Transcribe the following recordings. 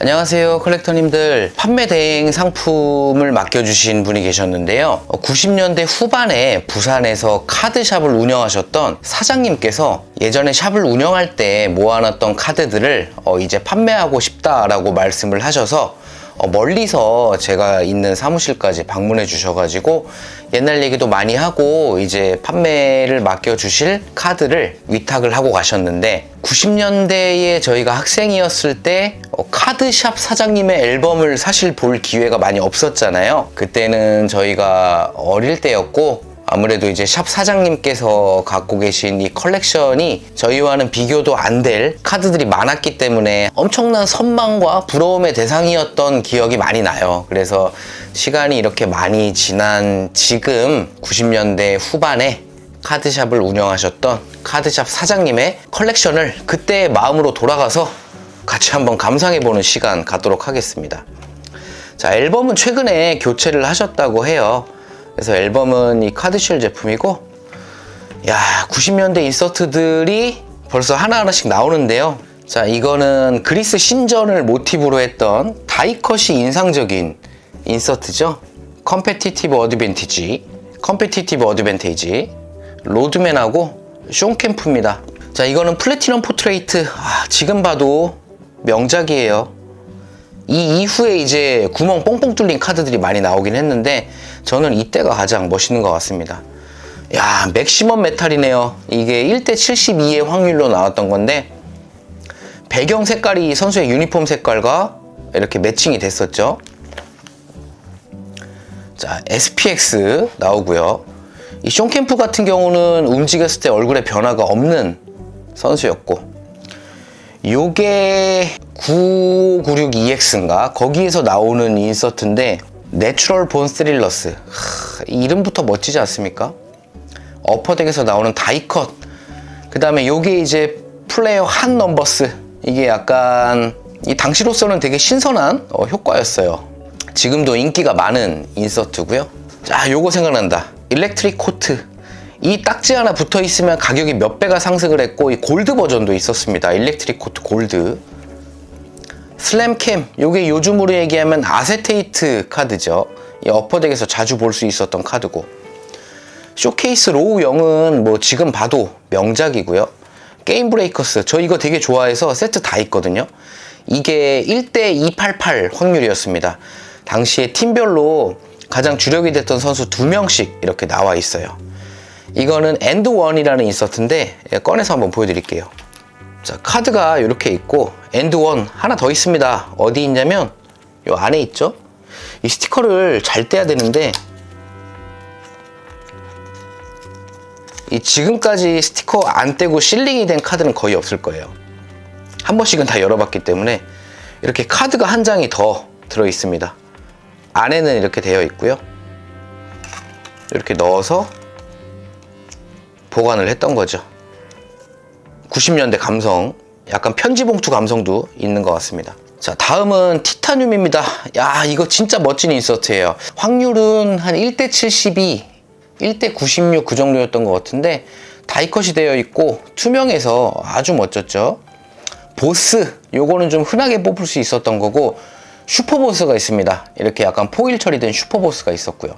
안녕하세요 컬렉터님들. 판매 대행 상품을 맡겨주신 분이 계셨는데요. 90년대 후반에 부산에서 카드샵을 운영하셨던 사장님께서 예전에 샵을 운영할 때 모아놨던 카드들을 어, 이제 판매하고 싶다라고 말씀을 하셔서 어, 멀리서 제가 있는 사무실까지 방문해 주셔가지고 옛날 얘기도 많이 하고 이제 판매를 맡겨 주실 카드를 위탁을 하고 가셨는데 90년대에 저희가 학생이었을 때 어, 카드샵 사장님의 앨범을 사실 볼 기회가 많이 없었잖아요. 그때는 저희가 어릴 때였고 아무래도 이제 샵 사장님께서 갖고 계신 이 컬렉션이 저희와는 비교도 안 될 카드들이 많았기 때문에 엄청난 선망과 부러움의 대상이었던 기억이 많이 나요. 그래서 시간이 이렇게 많이 지난 지금 90년대 후반에 카드샵을 운영하셨던 카드샵 사장님의 컬렉션을 그때의 마음으로 돌아가서 같이 한번 감상해보는 시간 갖도록 하겠습니다. 자, 앨범은 최근에 교체를 하셨다고 해요. 그래서 앨범은 이 카드쉘 제품이고, 야, 90년대 인서트들이 벌써 하나하나씩 나오는데요. 자, 이거는 그리스 신전을 모티브로 했던 다이컷이 인상적인 인서트죠. 컴페티티브 어드밴티지, 컴페티티브 어드밴테이지, 로드맨하고 쇼캠프입니다. 자, 이거는 플래티넘 포트레이트. 아, 지금 봐도 명작이에요. 이 이후에 이제 구멍 뽕뽕 뚫린 카드들이 많이 나오긴 했는데 저는 이때가 가장 멋있는 것 같습니다. 야, 맥시멈 메탈이네요. 이게 1대 72의 확률로 나왔던 건데 배경 색깔이 선수의 유니폼 색깔과 이렇게 매칭이 됐었죠. 자, SPX 나오고요. 이 쇼캠프 같은 경우는 움직였을 때 얼굴에 변화가 없는 선수였고 요게 9596EX인가 거기에서 나오는 인서트인데 내추럴 본 스릴러스. 하, 이름부터 멋지지 않습니까? 어퍼덱에서 나오는 다이컷. 그 다음에 요게 이제 플레이어 한 넘버스. 이게 약간 이 당시로서는 되게 신선한 어, 효과였어요. 지금도 인기가 많은 인서트고요. 자 요거 생각난다. 일렉트릭 코트. 이 딱지 하나 붙어 있으면 가격이 몇 배가 상승을 했고 이 골드 버전도 있었습니다. 일렉트릭 코트 골드 슬램캠. 요게 요즘으로 얘기하면 아세테이트 카드죠. 이 어퍼덱에서 자주 볼 수 있었던 카드고. 쇼케이스 로우 0은 뭐 지금 봐도 명작이고요. 게임 브레이커스. 저 이거 되게 좋아해서 세트 다 있거든요. 이게 1대 288 확률이었습니다. 당시에 팀별로 가장 주력이 됐던 선수 두 명씩 이렇게 나와 있어요. 이거는 엔드 원이라는 인서트인데 예, 꺼내서 한번 보여드릴게요 자 카드가 이렇게 있고 엔드 원 하나 더 있습니다. 어디 있냐면 요 안에 있죠? 이 스티커를 잘 떼야 되는데 이 지금까지 스티커 안 떼고 실링이 된 카드는 거의 없을 거예요. 한 번씩은 다 열어봤기 때문에 이렇게 카드가 한 장이 더 들어 있습니다. 안에는 이렇게 되어 있고요. 이렇게 넣어서 보관을 했던 거죠 90년대 감성 약간 편지 봉투 감성도 있는 것 같습니다. 자 다음은 티타늄입니다. 야 이거 진짜 멋진 인서트예요. 확률은 한 1대 72 1대 96 그 정도였던 것 같은데 다이컷이 되어 있고 투명해서 아주 멋졌죠. 보스 요거는 좀 흔하게 뽑을 수 있었던 거고 슈퍼보스가 있습니다. 이렇게 약간 포일 처리된 슈퍼보스가 있었고요.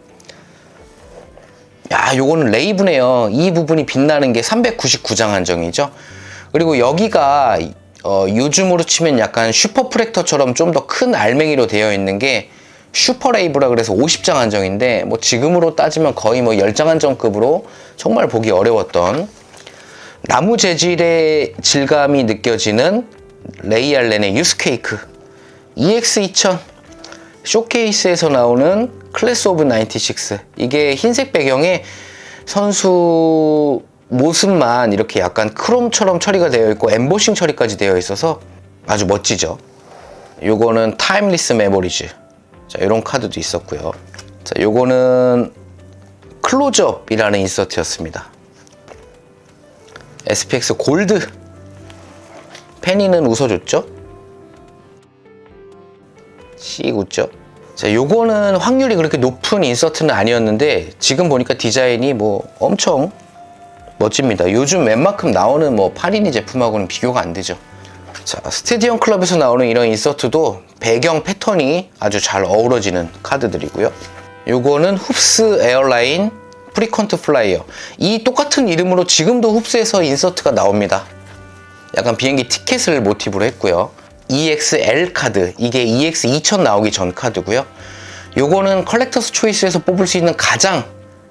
야 요거는 레이브네요. 이 부분이 빛나는 게 399장 한정이죠 그리고 여기가 어, 요즘으로 치면 약간 슈퍼 프렉터처럼 좀 더 큰 알맹이로 되어 있는 게 슈퍼 레이브라 그래서 50장 한정인데 뭐 지금으로 따지면 거의 뭐 10장 한정급으로 정말 보기 어려웠던 나무 재질의 질감이 느껴지는 레이 알렌의 유스케이크 EX2000 쇼케이스에서 나오는 클래스 오브 96 이게 흰색 배경에 선수 모습만 이렇게 약간 크롬처럼 처리가 되어 있고 엠보싱 처리까지 되어 있어서 아주 멋지죠. 요거는 타임리스 메모리즈. 자 이런 카드도 있었고요. 자 요거는 클로즈업이라는 인서트였습니다. SPX 골드 페니는 웃어줬죠? 씩 웃죠? 자 요거는 확률이 그렇게 높은 인서트는 아니었는데 지금 보니까 디자인이 뭐 엄청 멋집니다 요즘 웬만큼 나오는 뭐 파리니 제품하고는 비교가 안 되죠 자, 스테디언 클럽에서 나오는 이런 인서트도 배경 패턴이 아주 잘 어우러지는 카드들이고요. 요거는 흡스 에어라인 프리컨트 플라이어. 이 똑같은 이름으로 지금도 흡스에서 인서트가 나옵니다. 약간 비행기 티켓을 모티브로 했고요. EXL 카드. 이게 EX 2000 나오기 전 카드고요. 요거는 컬렉터스 초이스에서 뽑을 수 있는 가장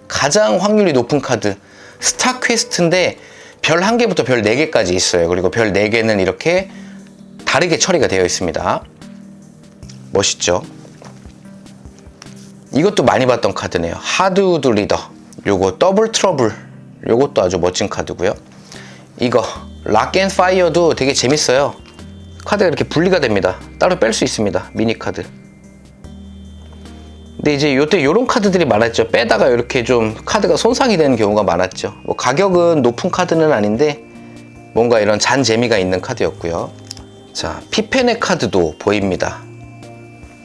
가장 확률이 높은 카드. 스타 퀘스트인데 별 1개부터 별 4개까지 있어요. 그리고 별 4개는 이렇게 다르게 처리가 되어 있습니다. 멋있죠? 이것도 많이 봤던 카드네요. 하드우드 리더. 요거 더블 트러블. 요것도 아주 멋진 카드고요. 이거 락앤 파이어도 되게 재밌어요. 카드가 이렇게 분리가 됩니다. 따로 뺄 수 있습니다. 미니 카드. 근데 이제 요때 요런 카드들이 많았죠. 빼다가 이렇게 좀 카드가 손상이 되는 경우가 많았죠. 뭐 가격은 높은 카드는 아닌데 뭔가 이런 잔 재미가 있는 카드였고요. 자, 피펜의 카드도 보입니다.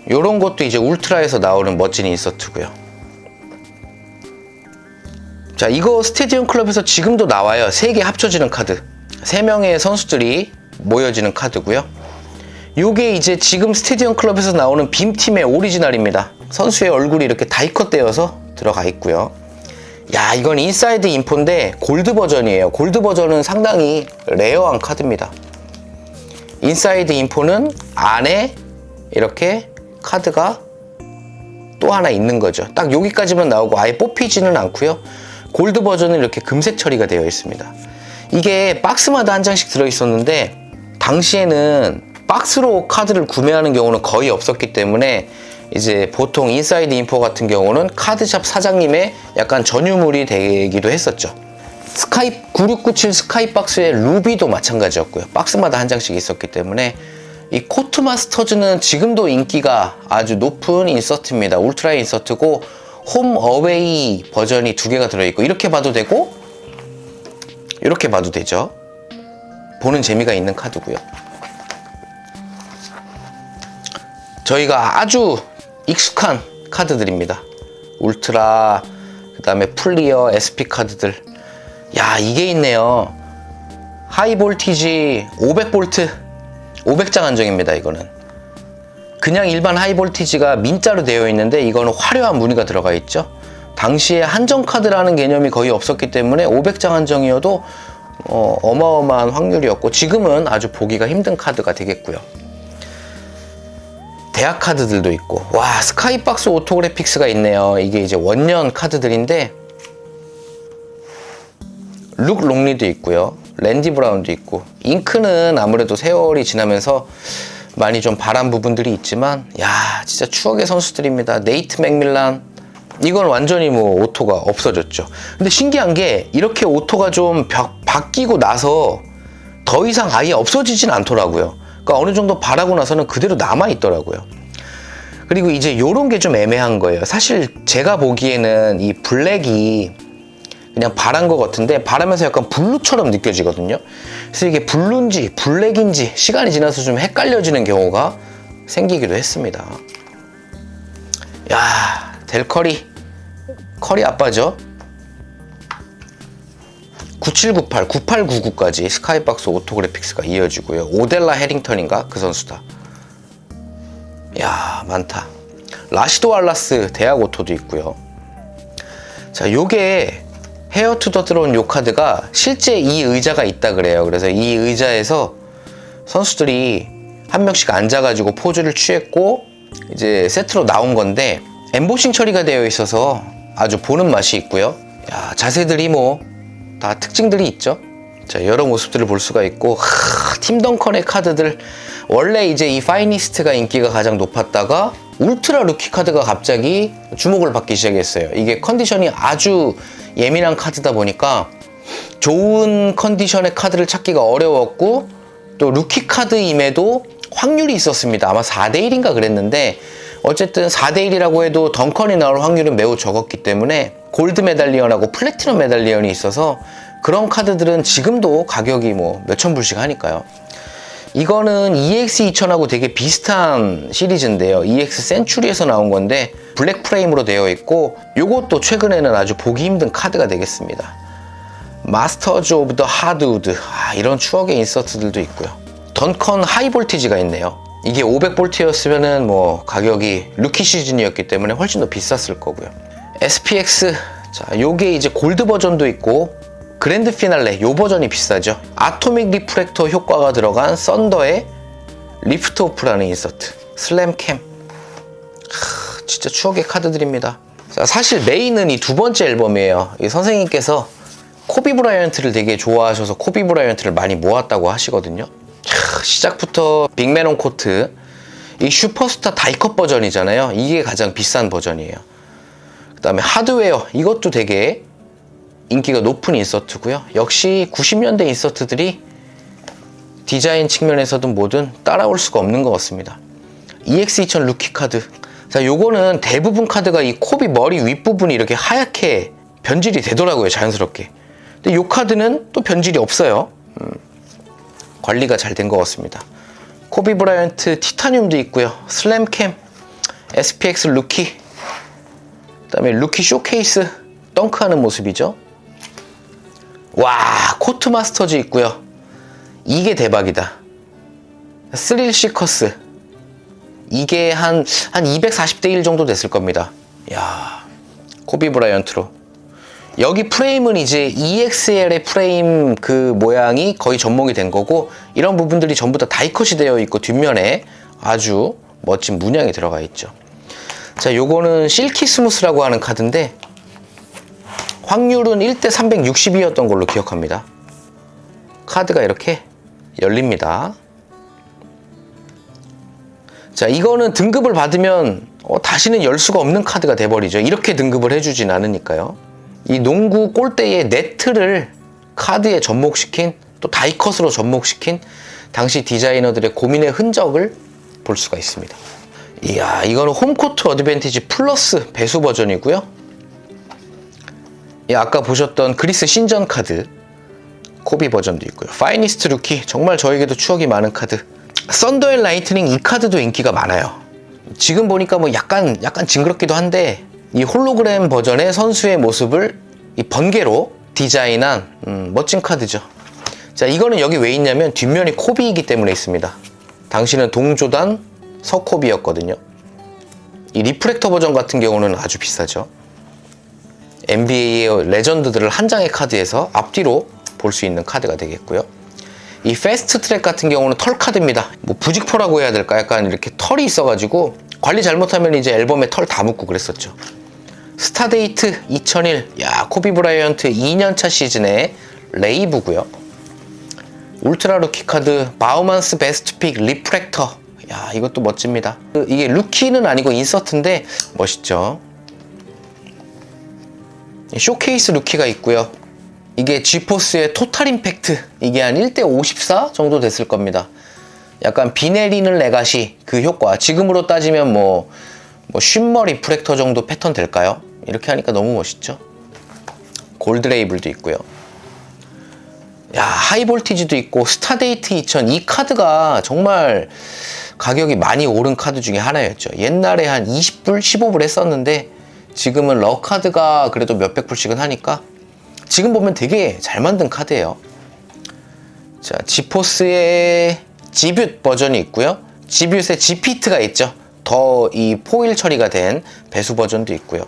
요런 것도 이제 울트라에서 나오는 멋진 인서트고요. 자, 이거 스테디움 클럽에서 지금도 나와요. 세 개 합쳐지는 카드. 세 명의 선수들이 모여지는 카드고요. 요게 이제 지금 스테디움 클럽에서 나오는 빔팀의 오리지널입니다. 선수의 얼굴이 이렇게 다이컷 되어서 들어가 있고요. 야, 이건 인사이드 인포인데 골드 버전이에요. 골드 버전은 상당히 레어한 카드입니다. 인사이드 인포는 안에 이렇게 카드가 또 하나 있는 거죠. 딱 여기까지만 나오고 아예 뽑히지는 않고요. 골드 버전은 이렇게 금색 처리가 되어 있습니다. 이게 박스마다 한 장씩 들어 있었는데 당시에는 박스로 카드를 구매하는 경우는 거의 없었기 때문에 이제 보통 인사이드 인포 같은 경우는 카드샵 사장님의 약간 전유물이 되기도 했었죠. 스카이 9697 스카이박스의 루비도 마찬가지였고요. 박스마다 한 장씩 있었기 때문에 이 코트 마스터즈는 지금도 인기가 아주 높은 인서트입니다. 울트라 인서트고 홈 어웨이 버전이 두 개가 들어있고 이렇게 봐도 되고 이렇게 봐도 되죠. 보는 재미가 있는 카드고요. 저희가 아주 익숙한 카드들입니다. 울트라, 그 다음에 플리어, SP 카드들. 야, 이게 있네요. 하이 볼티지 500볼트, 500장 한정입니다, 이거는. 그냥 일반 하이 볼티지가 민자로 되어 있는데 이거는 화려한 무늬가 들어가 있죠. 당시에 한정 카드라는 개념이 거의 없었기 때문에 500장 한정이어도 어, 어마어마한 확률이었고 지금은 아주 보기가 힘든 카드가 되겠고요. 대학 카드들도 있고. 와 스카이박스 오토그래픽스가 있네요. 이게 이제 원년 카드들인데 룩 롱리도 있고요. 랜디 브라운도 있고. 잉크는 아무래도 세월이 지나면서 많이 좀 바란 부분들이 있지만 야 진짜 추억의 선수들입니다. 네이트 맥밀란. 이건 완전히 뭐 오토가 없어졌죠. 근데 신기한 게 이렇게 오토가 좀 벽- 바뀌고 나서 더 이상 아예 없어지진 않더라고요 그러니까 어느 정도 바라고 나서는 그대로 남아 있더라고요. 그리고 이제 요런 게 좀 애매한 거예요. 사실 제가 보기에는 이 블랙이 그냥 바란 것 같은데 바라면서 약간 블루처럼 느껴지거든요. 그래서 이게 블루인지 블랙인지 시간이 지나서 좀 헷갈려지는 경우가 생기기도 했습니다. 야, 델 커리 커리 아빠죠. 9798, 9899까지 스카이박스 오토그래픽스가 이어지고요. 오델라 해링턴인가? 그 선수다. 야 많다. 라시도 알라스 대학 오토도 있고요. 자, 요게 헤어 투더 들어온 요 카드가 실제 이 의자가 있다 그래요. 그래서 이 의자에서 선수들이 한 명씩 앉아가지고 포즈를 취했고 이제 세트로 나온 건데 엠보싱 처리가 되어 있어서 아주 보는 맛이 있고요. 야, 자세들이 뭐 다 특징들이 있죠. 자, 여러 모습들을 볼 수가 있고 하, 팀 덩컨의 카드들 원래 이제 이 파이니스트가 인기가 가장 높았다가 울트라 루키 카드가 갑자기 주목을 받기 시작했어요. 이게 컨디션이 아주 예민한 카드다 보니까 좋은 컨디션의 카드를 찾기가 어려웠고 또 루키 카드임에도 확률이 있었습니다. 아마 4대 1인가 그랬는데 어쨌든 4대 1이라고 해도 덩컨이 나올 확률은 매우 적었기 때문에 골드 메달리언하고 플래티넘 메달리언이 있어서 그런 카드들은 지금도 가격이 뭐 몇천 불씩 하니까요. 이거는 EX2000하고 되게 비슷한 시리즈인데요. EX 센츄리에서 나온 건데 블랙 프레임으로 되어 있고 요것도 최근에는 아주 보기 힘든 카드가 되겠습니다. 마스터즈 오브 더 하드우드 아, 이런 추억의 인서트들도 있고요. 던컨 하이볼티지가 있네요. 이게 500볼트였으면은 뭐 가격이 루키 시즌이었기 때문에 훨씬 더 비쌌을 거고요. SPX 자 요게 이제 골드 버전도 있고 그랜드 피날레 요 버전이 비싸죠. 아토믹 리프렉터 효과가 들어간 썬더의 리프트 오프라는 인서트 슬램캠 하, 진짜 추억의 카드들입니다. 자, 사실 메인은 이 두 번째 앨범이에요. 이 선생님께서 코비 브라이언트를 되게 좋아하셔서 코비 브라이언트를 많이 모았다고 하시거든요. 캬, 시작부터 빅맨 온 코트 이 슈퍼스타 다이컷 버전이잖아요. 이게 가장 비싼 버전이에요. 그 다음에 하드웨어 이것도 되게 인기가 높은 인서트고요. 역시 90년대 인서트들이 디자인 측면에서든 뭐든 따라올 수가 없는 것 같습니다. EX2000 루키 카드. 자, 요거는 대부분 카드가 이 코비 머리 윗부분이 이렇게 하얗게 변질이 되더라고요, 자연스럽게. 근데 요 카드는 또 변질이 없어요. 음, 관리가 잘 된 것 같습니다. 코비 브라이언트 티타늄도 있고요. 슬램캠, SPX 루키, 그다음에 루키 쇼케이스 덩크하는 모습이죠. 와 코트 마스터즈 있고요. 이게 대박이다. 스릴 시커스 이게 한, 한 240대 1 정도 됐을 겁니다. 야 코비 브라이언트로. 여기 프레임은 이제 EXL의 프레임 그 모양이 거의 접목이 된 거고, 이런 부분들이 전부 다 다이컷이 되어 있고, 뒷면에 아주 멋진 문양이 들어가 있죠. 자, 요거는 실키 스무스라고 하는 카드인데, 확률은 1대 360이었던 걸로 기억합니다. 카드가 이렇게 열립니다. 자, 이거는 등급을 받으면 어, 다시는 열 수가 없는 카드가 돼버리죠. 이렇게 등급을 해주진 않으니까요. 이 농구 골대의 네트를 카드에 접목시킨 또 다이컷으로 접목시킨 당시 디자이너들의 고민의 흔적을 볼 수가 있습니다. 이야, 이거는 홈코트 어드밴티지 플러스 배수 버전이고요. 이 아까 보셨던 그리스 신전 카드 코비 버전도 있고요. 파이니스트 루키 정말 저에게도 추억이 많은 카드. 썬더 앤 라이트닝 이 카드도 인기가 많아요. 지금 보니까 뭐 약간 약간 징그럽기도 한데 이 홀로그램 버전의 선수의 모습을 이 번개로 디자인한 음, 멋진 카드죠. 자 이거는 여기 왜 있냐면 뒷면이 코비이기 때문에 있습니다. 당시는 동조단 서코비였거든요. 이 리프렉터 버전 같은 경우는 아주 비싸죠. NBA의 레전드들을 한 장의 카드에서 앞뒤로 볼 수 있는 카드가 되겠고요. 이 패스트 트랙 같은 경우는 털 카드입니다. 뭐 부직포라고 해야 될까? 약간 이렇게 털이 있어가지고 관리 잘못하면 이제 앨범에 털 다 묻고 그랬었죠. 스타데이트 2001, 야 코비 브라이언트 2년차 시즌의 레이브고요. 울트라 루키 카드 바우만스 베스트 픽 리프렉터, 야 이것도 멋집니다. 이게 루키는 아니고 인서트인데 멋있죠. 쇼케이스 루키가 있고요. 이게 지포스의 토탈 임팩트 이게 한 1대 54 정도 됐을 겁니다. 약간 비 내리는 레가시 그 효과 지금으로 따지면 뭐, 뭐 쉰머 리프렉터 정도 패턴 될까요? 이렇게 하니까 너무 멋있죠. 골드 레이블도 있고요. 야 하이볼티지도 있고 스타데이트 2000 이 카드가 정말 가격이 많이 오른 카드 중에 하나였죠. 옛날에 한 20불 15불 했었는데 지금은 러 카드가 그래도 몇백 불씩은 하니까 지금 보면 되게 잘 만든 카드예요. 자, 지포스의 지뷰 버전이 있고요. 지뷰의 지피트가 있죠. 더 이 포일 처리가 된 배수 버전도 있고요.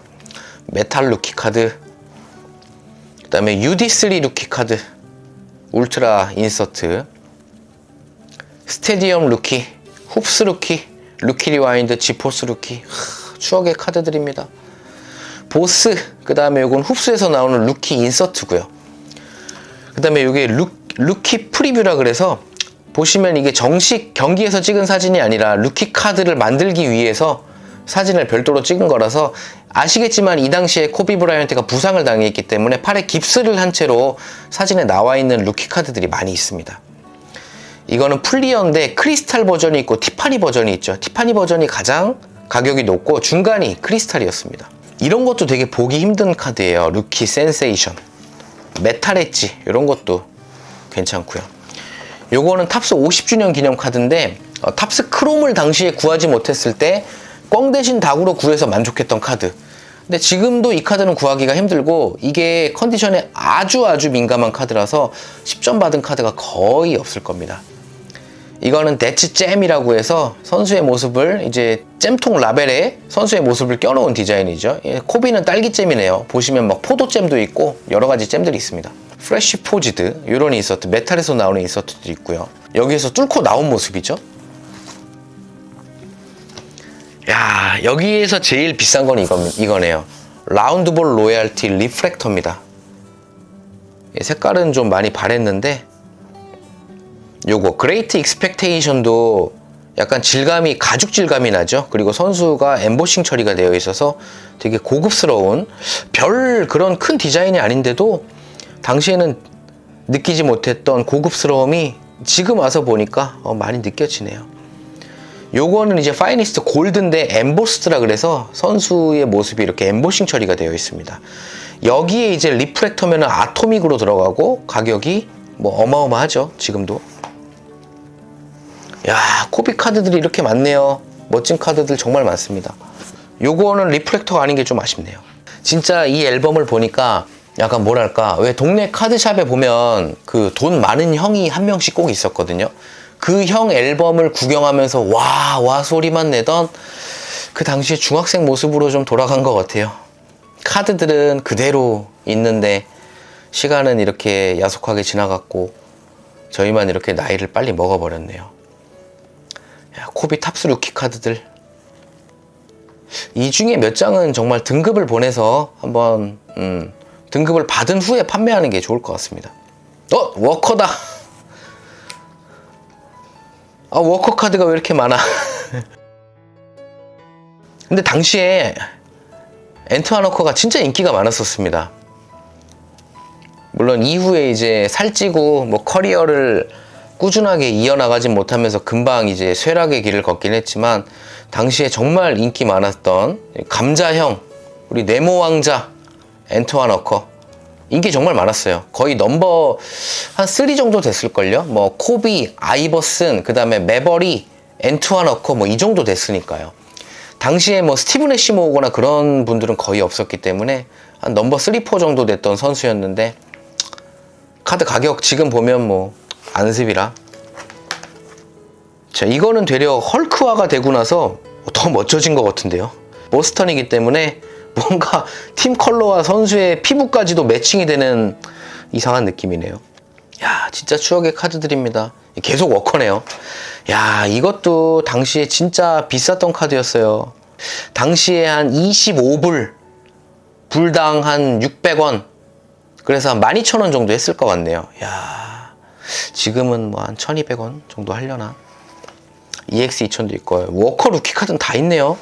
메탈 루키 카드, 그 다음에 UD3 루키 카드, 울트라 인서트, 스테디엄 루키, 훅스 루키, 루키 리와인드, 지포스 루키, 하, 추억의 카드들입니다. 보스, 그 다음에 요건 흡수에서 나오는 루키 인서트고요. 그 다음에 요게 루, 루키 프리뷰라 그래서 보시면 이게 정식 경기에서 찍은 사진이 아니라 루키 카드를 만들기 위해서 사진을 별도로 찍은 거라서 아시겠지만 이 당시에 코비 브라이언트가 부상을 당했기 때문에 팔에 깁스를 한 채로 사진에 나와 있는 루키 카드들이 많이 있습니다. 이거는 플리어인데 크리스탈 버전이 있고 티파니 버전이 있죠. 티파니 버전이 가장 가격이 높고 중간이 크리스탈이었습니다. 이런 것도 되게 보기 힘든 카드예요. 루키 센세이션, 메탈 엣지 이런 것도 괜찮고요. 요거는 탑스 50주년 기념 카드인데 어, 탑스 크롬을 당시에 구하지 못했을 때 꽝 대신 다구로 구해서 만족했던 카드. 근데 지금도 이 카드는 구하기가 힘들고 이게 컨디션에 아주 아주 민감한 카드라서 10점 받은 카드가 거의 없을 겁니다. 이거는 대치 잼이라고 해서 선수의 모습을 이제 잼통 라벨에 선수의 모습을 껴놓은 디자인이죠. 예, 코비는 딸기잼이네요. 보시면 막 포도잼도 있고 여러 가지 잼들이 있습니다. 프레쉬 포지드 이런 인서트 메탈에서 나오는 인서트도 있고요. 여기에서 뚫고 나온 모습이죠. 야 여기에서 제일 비싼 건 이거, 이거네요. 라운드볼 로얄티 리프렉터입니다. 예, 색깔은 좀 많이 바랬는데 요거 그레이트 익스펙테이션도 약간 질감이 가죽 질감이 나죠. 그리고 선수가 엠보싱 처리가 되어 있어서 되게 고급스러운 별 그런 큰 디자인이 아닌데도 당시에는 느끼지 못했던 고급스러움이 지금 와서 보니까 어, 많이 느껴지네요. 요거는 이제 파이니스트 골드인데 엠보스드라 그래서 선수의 모습이 이렇게 엠보싱 처리가 되어 있습니다. 여기에 이제 리프렉터면 아토믹으로 들어가고 가격이 뭐 어마어마하죠. 지금도. 야, 코비 카드들이 이렇게 많네요. 멋진 카드들 정말 많습니다. 요거는 리플렉터가 아닌 게 좀 아쉽네요. 진짜 이 앨범을 보니까 약간 뭐랄까, 왜 동네 카드샵에 보면 그 돈 많은 형이 한 명씩 꼭 있었거든요. 그 형 앨범을 구경하면서 와, 와 소리만 내던 그 당시에 중학생 모습으로 좀 돌아간 것 같아요. 카드들은 그대로 있는데 시간은 이렇게 야속하게 지나갔고 저희만 이렇게 나이를 빨리 먹어버렸네요. 야, 코비 탑스 루키 카드들. 이 중에 몇 장은 정말 등급을 보내서 한번 음, 등급을 받은 후에 판매하는 게 좋을 것 같습니다. 어 워커다. 아 워커 카드가 왜 이렇게 많아? 근데 당시에 엔트와 워커가 진짜 인기가 많았었습니다. 물론 이후에 이제 살찌고 뭐 커리어를 꾸준하게 이어나가진 못하면서 금방 이제 쇠락의 길을 걷긴 했지만 당시에 정말 인기 많았던 감자형 우리 네모 왕자 엔트와 너커 인기 정말 많았어요. 거의 넘버 한 3 정도 됐을걸요. 뭐 코비, 아이버슨, 그 다음에 메버리, 엔트와 너커 뭐 이 정도 됐으니까요. 당시에 뭐 스티븐 애쉬 모으거나 그런 분들은 거의 없었기 때문에 한 넘버 3, 4 정도 됐던 선수였는데 카드 가격 지금 보면 뭐 안습이라. 자, 이거는 되려 헐크화가 되고 나서 더 멋져진 것 같은데요. 보스턴이기 때문에 뭔가 팀 컬러와 선수의 피부까지도 매칭이 되는 이상한 느낌이네요. 야, 진짜 추억의 카드들입니다. 계속 워커네요. 야, 이것도 당시에 진짜 비쌌던 카드였어요. 당시에 한 25불, 불당 한 600원. 그래서 한 12,000원 정도 했을 것 같네요. 야, 지금은 뭐 한 1,200원 정도 하려나? EX2000도 있고, 워커 루키 카드는 다 있네요.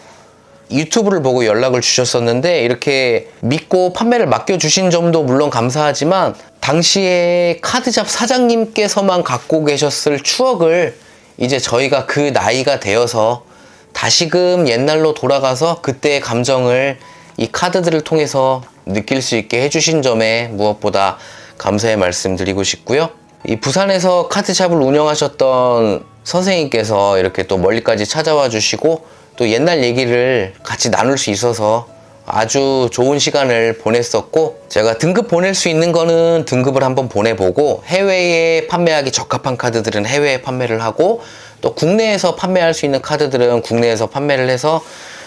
유튜브를 보고 연락을 주셨었는데 이렇게 믿고 판매를 맡겨주신 점도 물론 감사하지만 당시에 카드샵 사장님께서만 갖고 계셨을 추억을 이제 저희가 그 나이가 되어서 다시금 옛날로 돌아가서 그때의 감정을 이 카드들을 통해서 느낄 수 있게 해주신 점에 무엇보다 감사의 말씀 드리고 싶고요. 이 부산에서 카드샵을 운영하셨던 선생님께서 이렇게 또 멀리까지 찾아와 주시고 또 옛날 얘기를 같이 나눌 수 있어서 아주 좋은 시간을 보냈었고 제가 등급 보낼 수 있는 거는 등급을 한번 보내보고 해외에 판매하기 적합한 카드들은 해외에 판매를 하고 또 국내에서 판매할 수 있는 카드들은 국내에서 판매를 해서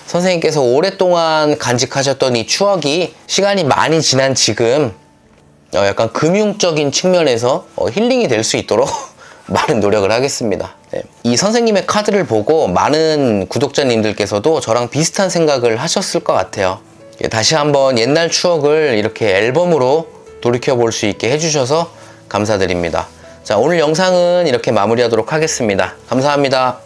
선생님께서 오랫동안 간직하셨던 이 추억이 시간이 많이 지난 지금 어, 약간 금융적인 측면에서 어, 힐링이 될 수 있도록 많은 노력을 하겠습니다. 네. 이 선생님의 카드를 보고 많은 구독자님들께서도 저랑 비슷한 생각을 하셨을 것 같아요. 예, 다시 한번 옛날 추억을 이렇게 앨범으로 돌이켜 볼 수 있게 해주셔서 감사드립니다. 자, 오늘 영상은 이렇게 마무리하도록 하겠습니다. 감사합니다.